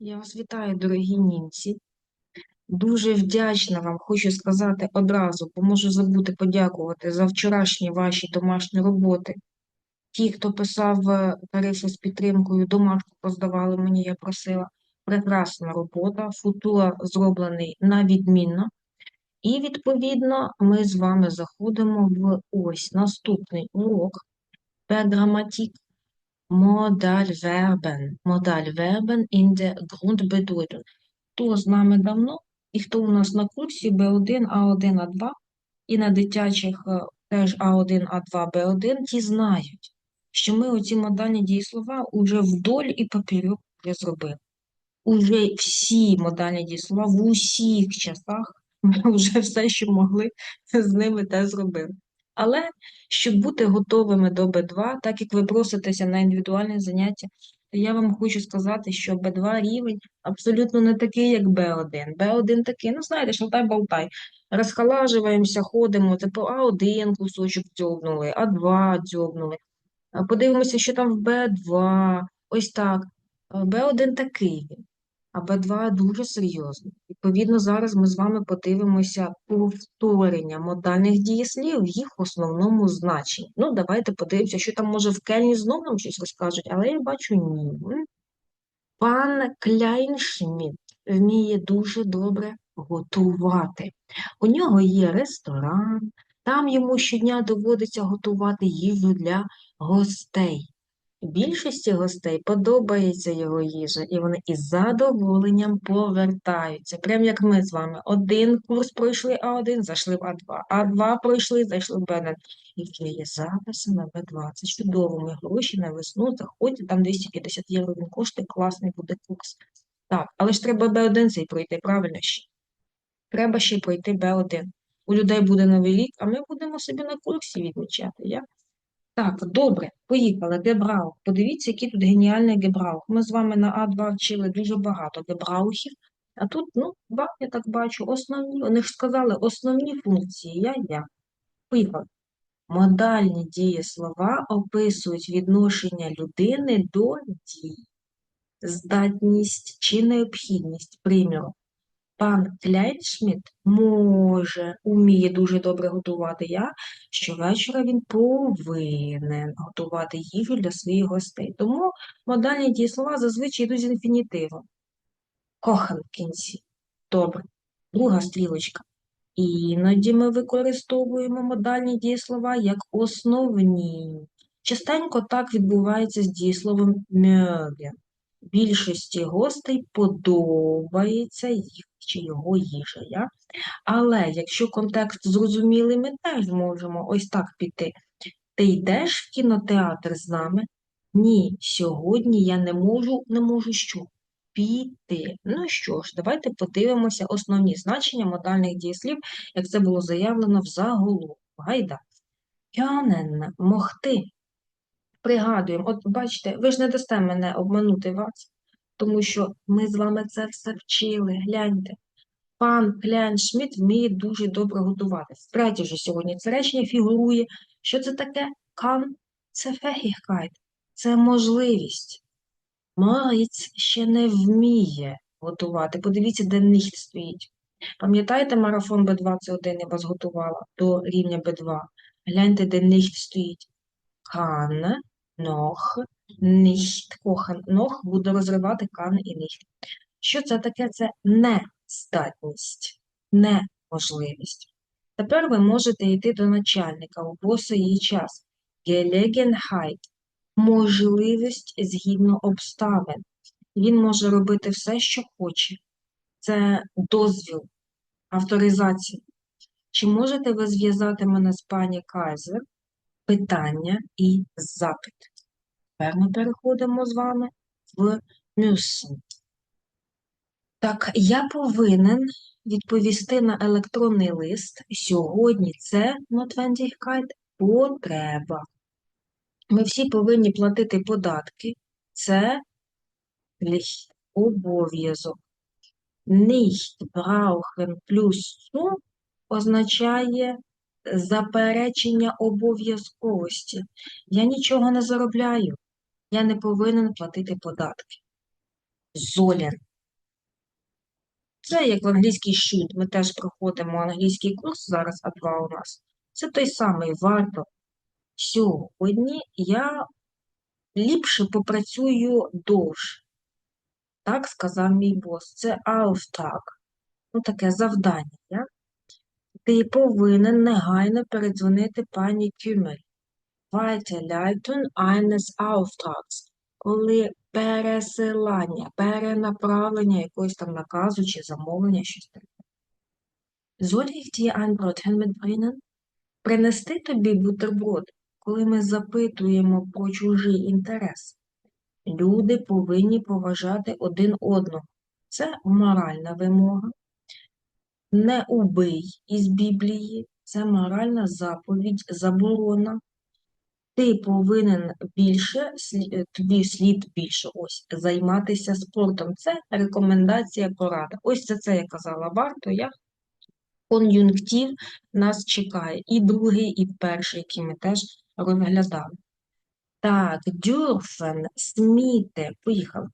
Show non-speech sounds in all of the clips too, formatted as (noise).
Я вас вітаю, дорогі німці. Дуже вдячна вам, хочу сказати одразу, бо можу забути подякувати за вчорашні ваші домашні роботи. Ті, хто писав е, тарифи з підтримкою, домашку поздавали мені, я просила. Прекрасна робота, футур зроблений на відмінно. І, відповідно, ми з вами заходимо в ось наступний урок Перграматик Modalverben. Modalverben in der Grundbedeutung. Хто з нами давно і хто у нас на курсі B1, А1, А2 і на дитячих е, теж А1, А2, Б1, ті знають, що ми оці модальні дієслова уже вдоль і поперек вже зробили. Уже всі модальні дієслова в усіх часах (laughs) ми вже все, що могли, з ними те зробили. Але щоб бути готовими до Б2, так як ви проситеся на індивідуальне заняття, то я вам хочу сказати, що Б2 рівень абсолютно не такий, як Б1. Б1 такий, ну знаєте, шалтай-болтай. Розхалажуємося, ходимо, по А1 кусочок дзьобнули, А2 дзьобнули. Подивимося, що там в Б2, ось так. Б1 такий а Б2 дуже серйозний. Відповідно, зараз ми з вами подивимося повторення модальних дієслів в їх основному значенні. Ну, давайте подивимося, що там, може, в Кельні знову нам щось розкажуть, але я бачу ні. Пан Кляйншмідт вміє дуже добре готувати. У нього є ресторан, там йому щодня доводиться готувати їжу для гостей. Більшості гостей подобається його їжа, і вони із задоволенням повертаються. Прям як ми з вами. Один курс пройшли А1, зайшли в А2, А2 пройшли, зайшли в Б1. І вже є записи на Б2. Це чудово. Ми гроші на весну заходять, там 250 євро він коштує, класний буде курс. Так, але ж треба Б1 цей пройти, правильно ще. Треба ще пройти Б1. У людей буде новий рік, а ми будемо собі на курсі відмічати. Я так, добре, поїхали. Гебраух. Подивіться, який тут геніальний гебраух. Ми з вами на А2 вчили дуже багато гебраухів, а тут, ну, два, я так бачу, основні, вони ж сказали, основні функції. Я-я. Поїхали. Модальні дієслова описують відношення людини до дій, здатність чи необхідність приміру. Пан Кляйншмідт може, уміє дуже добре готувати я. Щовечора він повинен готувати їжу для своїх гостей. Тому модальні дієслова зазвичай йдуть з інфінітивом. Кохан в кінці. Добре. Друга стрілочка. Іноді ми використовуємо модальні дієслова як основні. Частенько так відбувається з дієсловом «mögen». Більшості гостей подобається їх чи його їжа. Я? Але якщо контекст зрозумілий, ми теж можемо ось так піти. Ти йдеш в кінотеатр з нами? Ні, сьогодні я не можу, не можу що? Піти. Ну що ж, давайте подивимося основні значення модальних дієслів, як це було заявлено в заголовку. Гайда. Können – могти. Пригадуємо, от бачите, ви ж не дасте мене обманути вас, тому що ми з вами це все вчили. Гляньте. Пан Кляйн-Шмідт вміє дуже добре готувати. Втретє вже сьогодні це речення фігурує. Що це таке? Кан це фехіхкайт, це можливість. Морець ще не вміє готувати. Подивіться, де ніхт стоїть. Пам'ятаєте, марафон Б2 це один я вас готувала до рівня Б2. Гляньте, де ніхт стоїть. Kann noch nicht kochen. Noch буде розривати kann і nicht. Що це таке? Це нездатність, неможливість. Тепер ви можете йти до начальника у боса час. Gelegenheit – можливість згідно обставин. Він може робити все, що хоче. Це дозвіл, авторизація. Чи можете ви зв'язати мене з пані Кайзер? Питання і запит. Тепер ми переходимо з вами в müssen. Так, я повинен відповісти на електронний лист. Сьогодні це Notwendigkeit – потреба. Ми всі повинні платити податки. Це – обов'язок. Nicht brauchen плюс zu означає заперечення обов'язковості. Я нічого не заробляю. Я не повинен платити податки. Золен. Це як в англійській should. Ми теж проходимо англійський курс, зараз А2 у нас. Це той самий варто. Сьогодні я ліпше попрацюю довше. Так сказав мій бос. Це Auftrag. Ну, таке завдання. Я? Ти повинен негайно передзвонити пані Кюмель. Weiterleiten eines Auftrags. Коли пересилання, перенаправлення якогось там наказу чи замовлення, щось таке. Soll ich dir ein Brötchen mitbringen? Принести тобі бутерброд, коли ми запитуємо про чужий інтерес. Люди повинні поважати один одного. Це моральна вимога. Не убий із Біблії. Це моральна заповідь, заборона. Ти повинен більше, е, тобі слід більше ось займатися спортом. Це рекомендація, порада. Ось це це я казала варто. Я кон'юнктив нас чекає. І другий, і перший, який ми теж розглядали. Так, дюрфен, сміти, поїхали.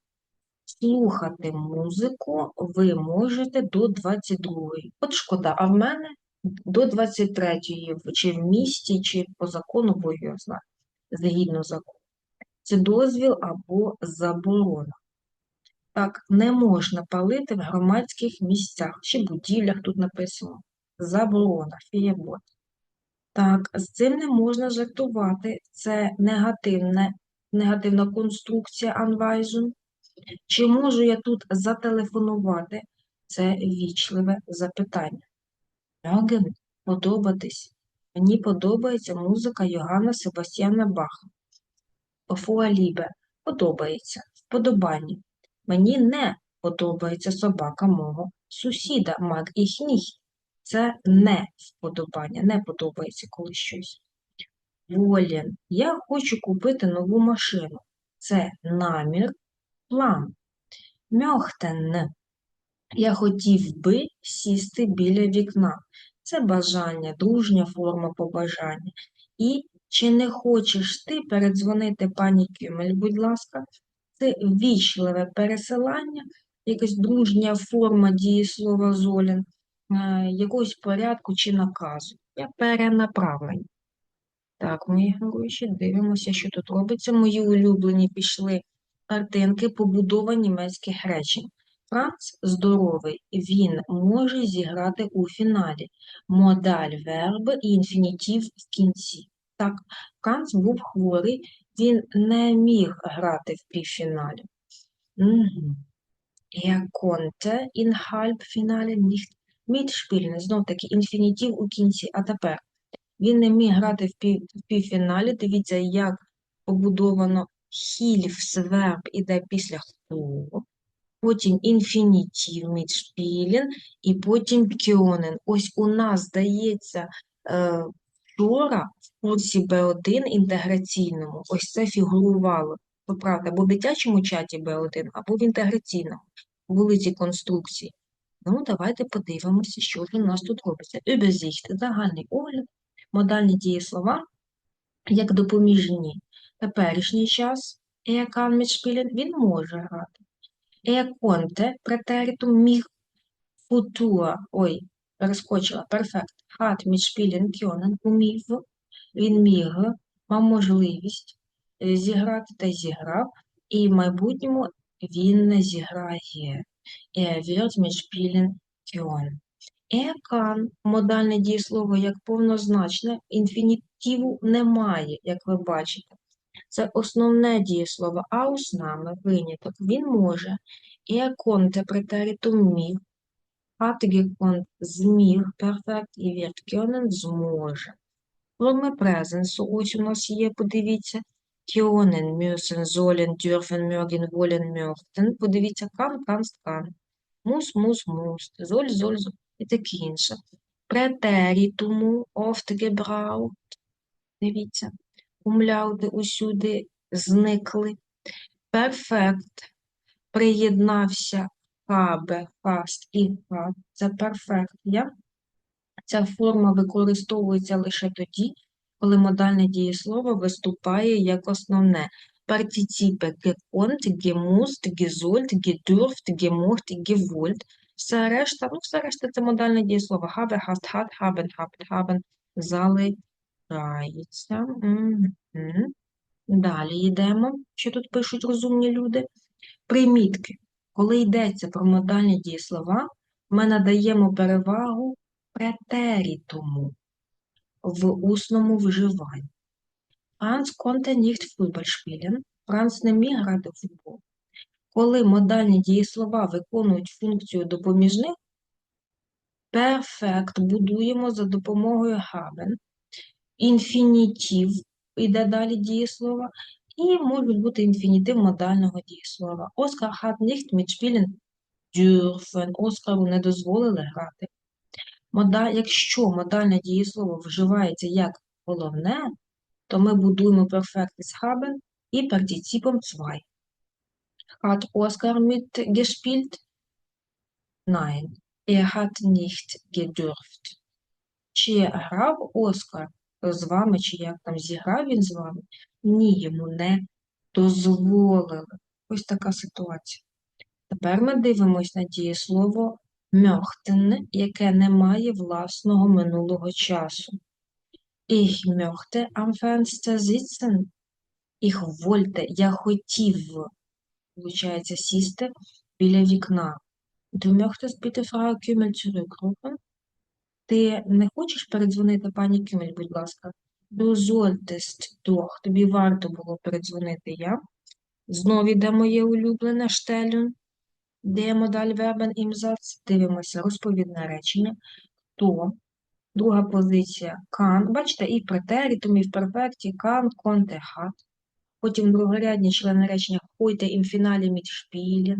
Слухати музику ви можете до 22-ї. От шкода, а в мене до 23-ї, чи в місті, чи по закону, бо я знаю, згідно закону. Це дозвіл або заборона. Так, не можна палити в громадських місцях чи будівлях, тут написано. Заборона, фієбот. Так, з цим не можна жартувати. Це негативне, негативна конструкція Anweisung. Чи можу я тут зателефонувати? Це вічливе запитання. Mögen подобатись. Мені подобається музика Йоганна Себастьяна Баха. Vorliebe – подобається, вподобання. Мені не подобається собака мого сусіда, mag ich nicht. Це не вподобання, не подобається коли щось. Волен. Я хочу купити нову машину. Це намір, план. Мьохтен. Я хотів би сісти біля вікна. Це бажання, дружня форма побажання. І чи не хочеш ти передзвонити пані Кюмель, будь ласка, це вічливе пересилання, якась дружня форма дієслова золін, е, якогось порядку чи наказу. Я перенаправлення. Так, мої гроші, дивимося, що тут робиться. Мої улюблені пішли картинки, побудова німецьких речень. Франц здоровий, він може зіграти у фіналі. Модаль верби і інфінітив в кінці. Так, Франц був хворий, він не міг грати в півфіналі. Угу. Er konnte in Halbfinale. Знов таки інфінітив у кінці. А тепер він не міг грати в, пів, в півфіналі. Дивіться, як побудовано Hilfsverb іде після хто. Потім інфінітив mitspielen і потім können. Ось у нас, здається, е, вчора в курсі Б1 інтеграційному ось це фігурувало. То правда, або в дитячому чаті Б1, або в інтеграційному. Були ці конструкції. Ну, давайте подивимося, що ж у нас тут робиться. Übersicht – загальний огляд, модальні дієслова, як допоміжні. Теперішній час kann mitspielen, він може грати. Konnte, претеритум, міг, футур, ой, перескочила, перфект, hat mitspielen können, умів, він міг, мав можливість е, зіграти та зіграв, і в майбутньому він не зіграє. Er wird mitspielen können. Er kann – модальне дієслово як повнозначне, інфінітиву немає, як ви бачите. Це основне дієслово Ausnahme – виняток. Він може. Er konnte претеритум міг. Hat – зміг, перфект і wird können – зможе. Форми презенсу ось у нас є, подивіться. Können, müssen, sollen, dürfen, mögen, wollen, möchten. Подивіться, musst. Soll, soll, soll. І таке інше. Oft gebraucht. Дивіться. Умляути усюди зникли. Перфект приєднався habe, hast і had. Це перфект. Ця форма використовується лише тоді, коли модальне дієслово виступає як основне. партиципи gekonnt, gemusst, gesollt, gedurft, gemocht, gewollt. Все решта, ну, все решта це модальне дієслово. Habe, hast, hat, haben, habt, haben. Залишається. Мгм. Далі йдемо. Що тут пишуть розумні люди? Примітки. Коли йдеться про модальні дієслова, ми надаємо перевагу претерітуму в усному вживанні. Франц konnte nicht Fußball. Франц не міг грати в футбол. Коли модальні дієслова виконують функцію допоміжних, перфект будуємо за допомогою haben. Інфінітив йде далі дієслова, і можуть бути інфінітив модального дієслова. Оскар hat nicht mitspielen dürfen. Оскару не дозволили грати. Мода... Якщо модальне дієслово вживається як головне, то ми будуємо перфект із haben і партиципом zwei. Hat Oskar mitgespielt? Nein, er hat nicht gedurft. Чи грав Оскар з вами, чи як там зіграв він з вами? Ні, йому не дозволили. Ось така ситуація. Тепер ми дивимось на дієслово möchten, яке не має власного минулого часу. Ich möchte am Fenster sitzen. Ich wollte, я хотів, виходить, сісти біля вікна. Du möchtest bitte Frau Kümmel zurückrufen? Ти не хочеш передзвонити пані Кюмель, будь ласка? Du solltest. Тобі варто було передзвонити я. Знову йде моє улюблене штелюн. Де модаль вербен Satz? Дивимося розповідне речення. То. Друга позиція can. Бачите, і в претерітумі, і в перфекті can, konnte, hat. Потім другорядні члени речення heute im Finale mitspielen.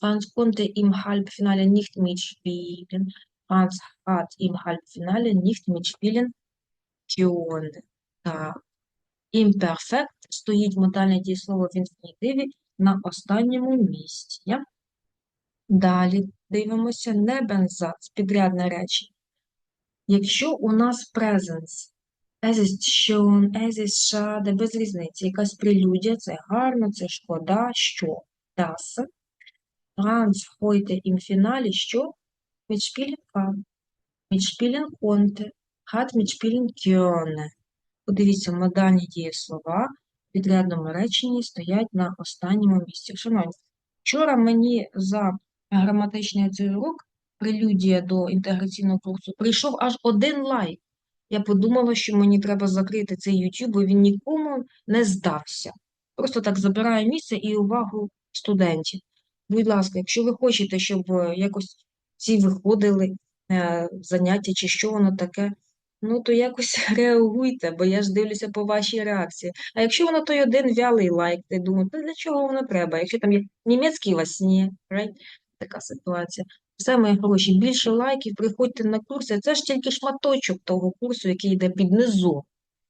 Franz konnte im Halbfinale nicht mitspielen. Franz hat im Halbfinale nicht mitspielen können. Так. Imperfect стоїть модальне дієслово в інфінітиві на останньому місці. Далі дивимося небензац, підрядне речення. Якщо у нас presence, shown, as is schade, без різниці, якась прелюдія, це гарно, це шкода, що, das, Franz heute im Finale, що, mitspielen kann, mitspielen konnte, hat mitspielen können. Подивіться, модальні дієслова в підрядному реченні стоять на останньому місці. Шановні, вчора мені за граматичний цей урок, прелюдія до інтеграційного курсу, прийшов аж один лайк. Я подумала, що мені треба закрити цей YouTube, бо він нікому не здався. Просто так забирає місце і увагу студентів. Будь ласка, якщо ви хочете, щоб е, якось ці виходили заняття чи що воно таке, ну то якось (laughs) реагуйте, бо я ж дивлюся по вашій реакції. А якщо воно той один вялий лайк, ти думаю, то для чого воно треба? Якщо там є німецький во сні, right? така ситуація. Все, мої гроші, більше лайків, приходьте на курси. Це ж тільки шматочок того курсу, який йде під низом,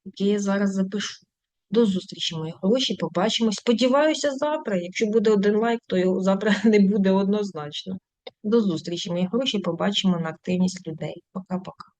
який я зараз запишу. До зустрічі, мої хороші, побачимось. Сподіваюся, завтра. Якщо буде один лайк, то його завтра (laughs) не буде однозначно. До зустрічі, мої хороші, побачимо на активність людей. Пока-пока.